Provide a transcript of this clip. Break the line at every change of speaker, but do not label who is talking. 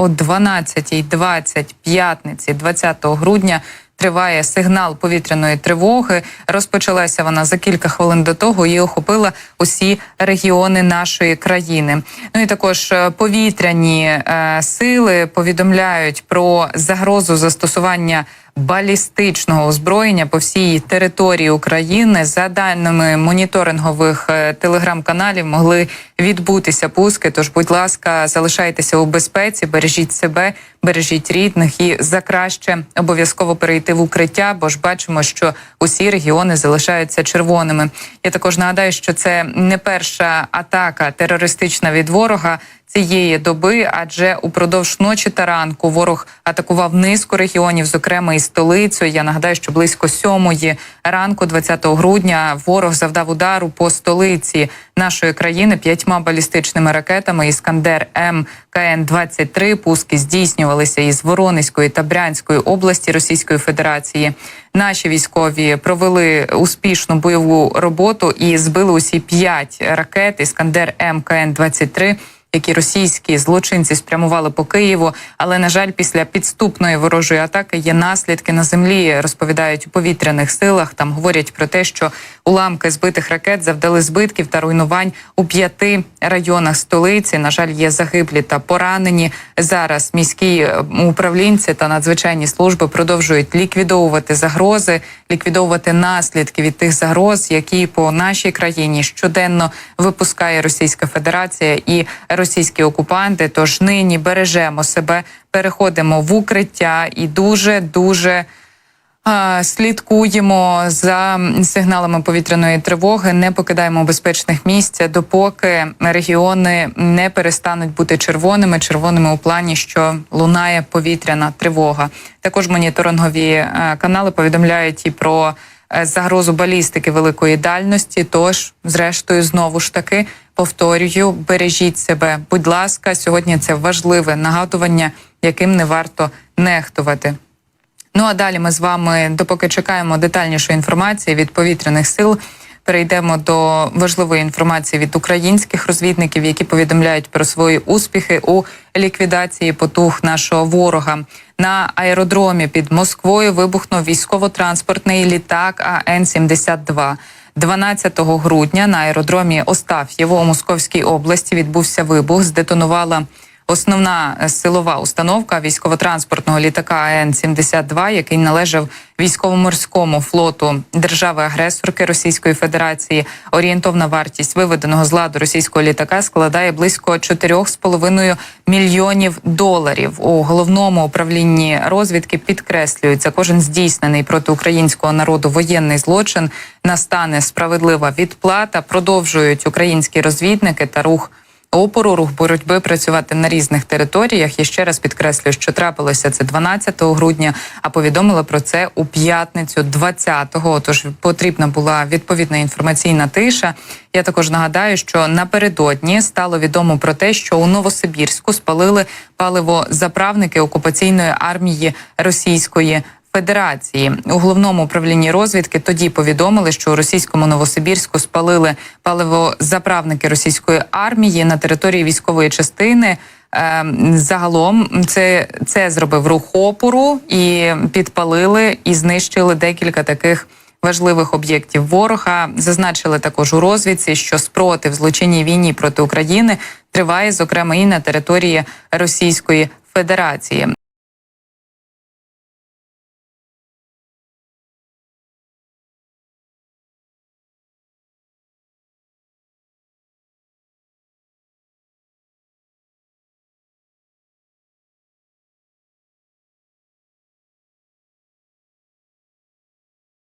о 12.20 п'ятниці, 20 грудня. Триває сигнал повітряної тривоги. Розпочалася вона за кілька хвилин до того і охопила усі регіони нашої країни. Ну і також е, повітряні е, сили повідомляють про загрозу застосування балістичного озброєння по всій території України. За даними моніторингових е, телеграм-каналів, могли відбутися пуски. Тож, будь ласка, залишайтеся у безпеці, бережіть себе, бережіть рідних і за краще обов'язково перейти в укриття, бо ж бачимо, що усі регіони залишаються червоними. Я також нагадаю, що це не перша атака терористична від ворога цієї доби, адже упродовж ночі та ранку ворог атакував низку регіонів, зокрема і столицю. Я нагадаю, що близько сьомої ранку, 20 грудня, ворог завдав удару по столиці нашої країни п'ятьма балістичними ракетами. Іскандер М КН 23 Пуски здійснювалися із Воронезької та Брянської області Російської Федерації. Наші військові провели успішну бойову роботу і збили усі п'ять ракет. Іскандер М КН 23 які російські злочинці спрямували по Києву. Але на жаль, після підступної ворожої атаки є наслідки на землі. Розповідають у повітряних силах. Там говорять про те, що уламки збитих ракет завдали збитків та руйнувань у п'яти районах столиці. На жаль, є загиблі та поранені. Зараз міські е, управлінці та надзвичайні служби продовжують ліквідовувати загрози, ліквідовувати наслідки від тих загроз, які по нашій країні щоденно випускає Російська Федерація і російські окупанти. Тож нині бережемо себе, переходимо в укриття і дуже дуже. Слідкуємо за сигналами повітряної тривоги, не покидаємо безпечних місць, допоки регіони не перестануть бути червоними, червоними у плані, що лунає повітряна тривога. Також моніторингові е, канали повідомляють і про е, загрозу балістики великої дальності. Тож, зрештою, знову ж таки повторюю, бережіть себе. Будь ласка, сьогодні це важливе нагадування, яким не варто нехтувати. Ну а далі ми з вами, допоки чекаємо детальнішої інформації від повітряних сил. Перейдемо до важливої інформації від українських розвідників, які повідомляють про свої успіхи у ліквідації потуг нашого ворога. На аеродромі під Москвою вибухнув військово-транспортний літак АН 72 12 грудня на аеродромі Остаф'єво у Московській області відбувся вибух. Здетонувала основна силова установка військово-транспортного літака АН 72 який належав військово-морському флоту держави-агресорки Російської Федерації. Орієнтовна вартість виведеного з ладу російського літака складає близько 4,5 мільйонів доларів. У головному управлінні розвідки підкреслюється, кожен здійснений проти українського народу воєнний злочин настане справедлива відплата. Продовжують українські розвідники та рух опору, рух боротьби працювати на різних територіях. Я ще раз підкреслюю, що трапилося це 12 грудня, а повідомили про це у п'ятницю, 20-го. Тож потрібна була відповідна інформаційна тиша. Я також нагадаю, що напередодні стало відомо про те, що у Новосибірську спалили паливозаправники окупаційної армії Російської. Федерації у головному управлінні розвідки тоді повідомили, що у російському Новосибірську спалили паливозаправники російської армії на території військової частини. Е, загалом це це зробив рух опору і підпалили і знищили декілька таких важливих об'єктів ворога. Зазначили також у розвідці, що спротив злочинній війні проти України триває, зокрема і на території Російської Федерації.